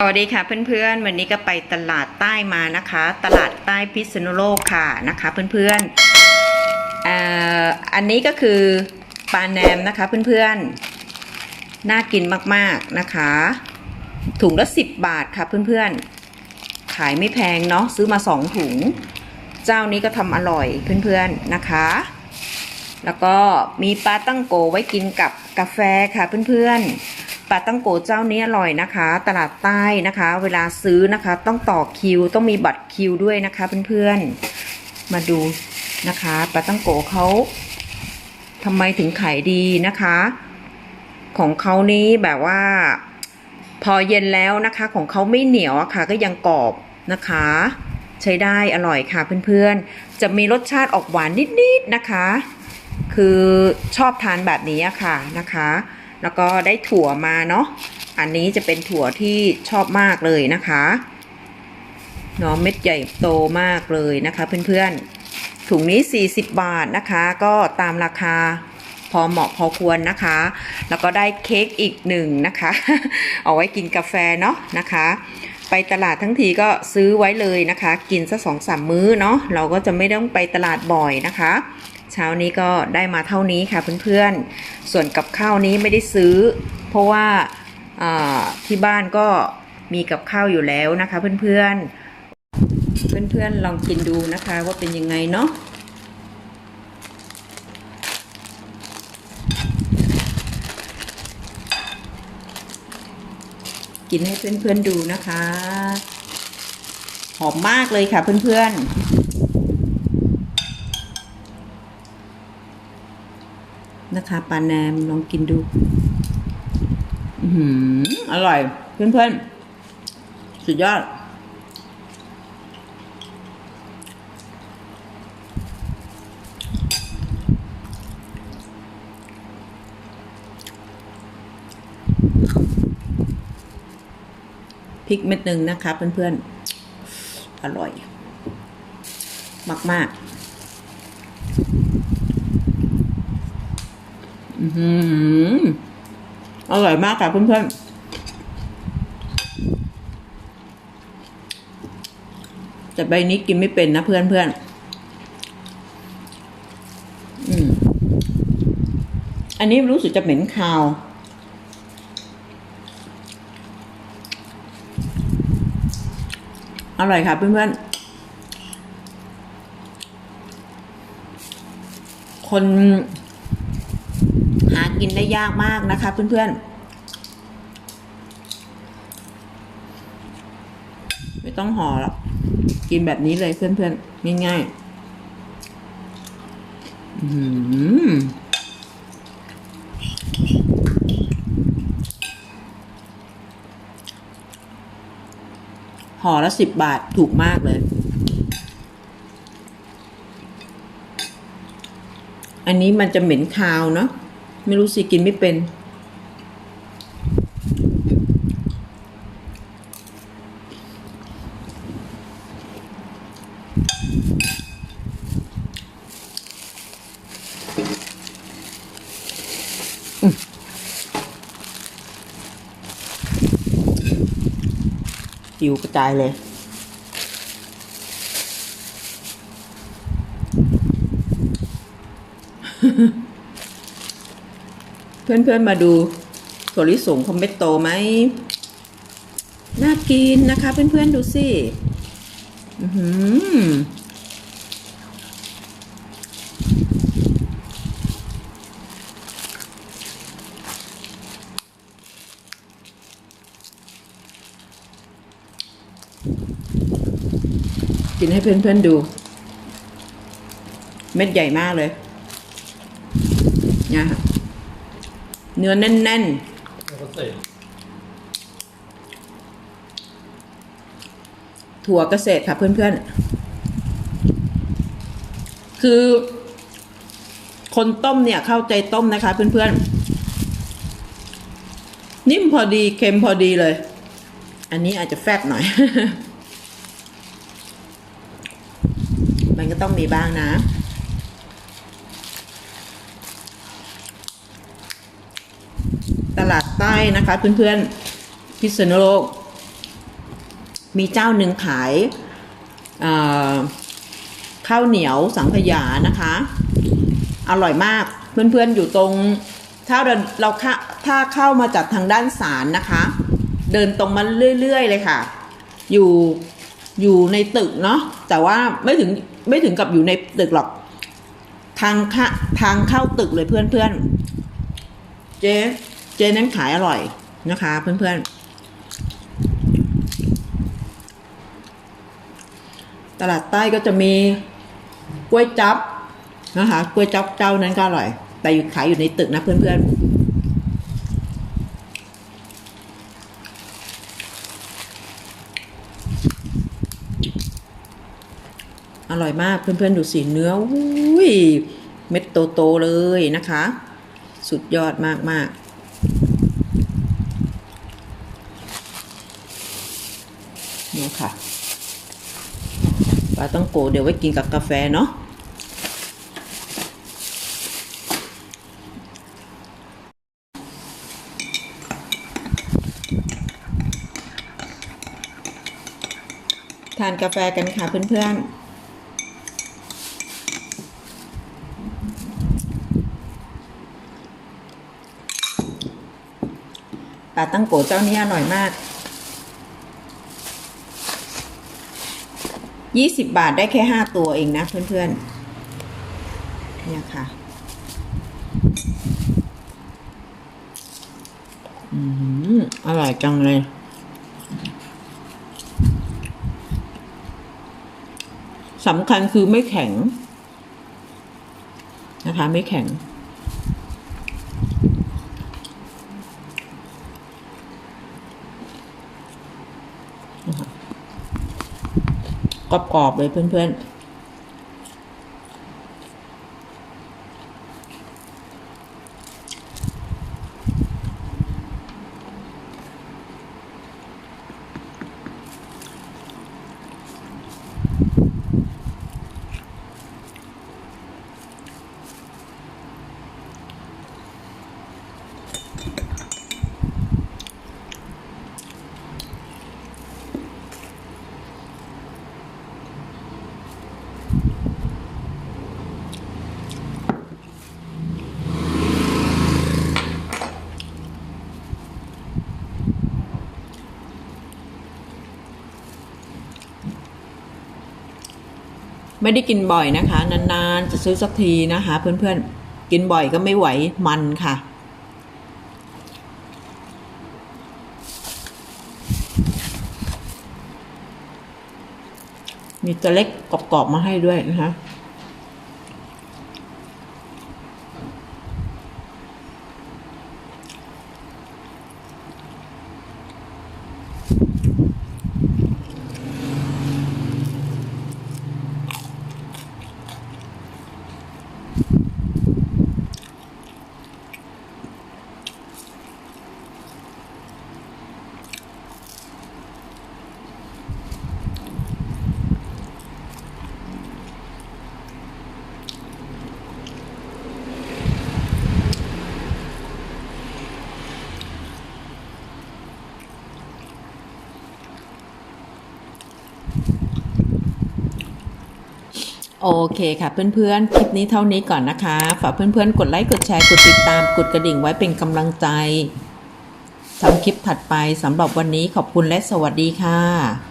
สวัสดีค่ะเพื่อนๆ วันนี้ก็ไปตลาดใต้มานะคะ ตลาดใต้พิษณุโลกค่ะนะคะเพื่อนๆอ่ออันนี้ก็คือปลาแนมนะคะเพื่อนๆ น่ากินมากๆนะคะ ถุงละ10บบาทค่ะเพื่อนๆ ขายไม่แพงเนาะซื้อมา2ถุง เจ้านี้ก็ทำอร่อยเพื่อนๆนะคะ แล้วก็มีปลาตั้งโกไว้กินกับกาแฟค่ะเพื่อนๆ ปาตั้งโกเจ้านี้อร่อยนะคะ ตลาดใต้นะคะ เวลาซื้อนะคะ ต้องต่อคิวต้องมีบัตรคิวด้วยนะคะเพื่อนๆมาดูนะคะปาตั้งโกเขาทำไมถึงขายดีนะคะ ของเขานี้แบบว่า พอเย็นแล้วนะคะ ของเขาไม่เหนียวอะค่ะ ก็ยังกรอบนะคะ ใช้ได้อร่อยค่ะเพื่อนๆ จะมีรสชาติออกหวานนิดๆนะคะ คือชอบทานแบบนี้ค่ะนะคะ แล้วก็ได้ถั่วมาเนาะ อันนี้จะเป็นถั่วที่ชอบมากเลยนะคะเนาะเม็ดใหญ่โตมากเลยนะคะเพื่อนๆ ถุงนี้ 40 บาทนะคะ ก็ตามราคาพอเหมาะพอควรนะคะ แล้วก็ได้เค้กอีกหนึ่งนะคะ เอาไว้กินกาแฟเนาะนะคะ ไปตลาดทั้งทีก็ซื้อไว้เลยนะคะ กินสักสองสามมื้อเนาะ เราก็จะไม่ต้องไปตลาดบ่อยนะคะ ช้านี้ก็ได้มาเท่านี้ค่ะเพื่อนๆ ส่วนกับข้าวนี้ไม่ได้ซื้อ เพราะว่าอ่าที่บ้านก็มีกับข้าวอยู่แล้วนะคะเพื่อนๆ เพื่อนๆลองกินดูนะคะว่าเป็นยังไงเนาะกินให้เพื่อนๆดูนะคะ หอมมากเลยค่ะเพื่อนๆ นะคะปลาแนมลองกินดูอือหืออร่อย เพื่อนๆ สุดยอด พริกเม็ดหนึ่งนะคะ เพื่อนๆ อร่อย มาก ๆ อืออร่อยมากค่ะเพื่อนๆ แต่ใบนี้กินไม่เป็นนะเพื่อนๆ อืม อันนี้รู้สึกจะเหม็นคาวอร่อยค่ะเพื่อนๆ คน กินได้ยากมากนะคะเพื่อนๆ ไม่ต้องห่อหรอก กินแบบนี้เลยเพื่อนๆ ง่ายๆ อือหือห่อละสิบบาทถูกมากเลย อันนี้มันจะเหม็นคาวเนาะ ไม่รู้สิกินไม่เป็นหิวกระจายเลย เพื่อนๆมาดูถั่วลิสงคอมเมตโตไหมน่ากินนะคะ เพื่อนๆดูสิอือหือกินให้เพื่อนๆดู เม็ดใหญ่มากเลยนี่ค่ะ เนื้อแน่นแล้วก็เสร็จๆถั่วเกษตรค่ะเพื่อนๆ คือ คนต้มเนี่ยเข้าใจต้มนะคะเพื่อนๆ นิ่มพอดีเค็มพอดีเลย อันนี้อาจจะแฟบหน่อย มันก็ต้องมีบ้างนะ ลาดใต้นะคะ เพื่อนๆพิษณุโลก มีเจ้าหนึ่งขายข้าวเหนียวสังขยานะคะ อร่อยมากเพื่อนๆอยู่ตรง ถ้าเราเราเข้าถ้าเข้ามาจากทางด้านศาลนะคะ เดินตรงมาเรื่อยๆเลยค่ะ อยู่อยู่ในตึกเนาะแต่ว่าไม่ถึงไม่ถึงกับอยู่ในตึกหรอกทางทางเข้าตึกเลยเพื่อนๆเจ๊ เจ๊นั้นขายอร่อยนะคะ เพื่อนๆ ตลาดใต้ก็จะมีกล้วยจับนะคะกล้วยจับเจ้านั้นก็อร่อย แต่อยู่ขายอยู่ในตึกนะเพื่อนๆอร่อยมากเพื่อนๆดูสีเนื้ออุ้ยเม็ดโตๆเลยนะคะ สุดยอดมากๆ นี่ค่ะปลาต้องโกเดี๋ยวไว้กินกับกาแฟเนาะทานกาแฟกันค่ะเพื่อนๆ ปลาตั้งโกเจ้านี้อร่อยมากยี่สิบบาทได้แค่ห้าตัวเองนะเพื่อนๆ เนี่ยค่ะอืมอร่อยจังเลยสำคัญคือไม่แข็ง นะคะ ไม่แข็ง กรอบๆเลยเพื่อนๆ ไม่ได้กินบ่อยนะคะ นานๆ จะซื้อสักทีนะคะ เพื่อนๆ กินบ่อยก็ไม่ไหวมันค่ะ มีตัวเล็กกรอบๆมาให้ด้วยนะคะ โอเคค่ะเพื่อนๆ คลิปนี้เท่านี้ก่อนนะคะ ฝากเพื่อนๆ กดไลค์กดแชร์กดติดตามกดกระดิ่งไว้เป็นกำลังใจทำคลิปถัดไปสำหรับวันนี้ขอบคุณและสวัสดีค่ะ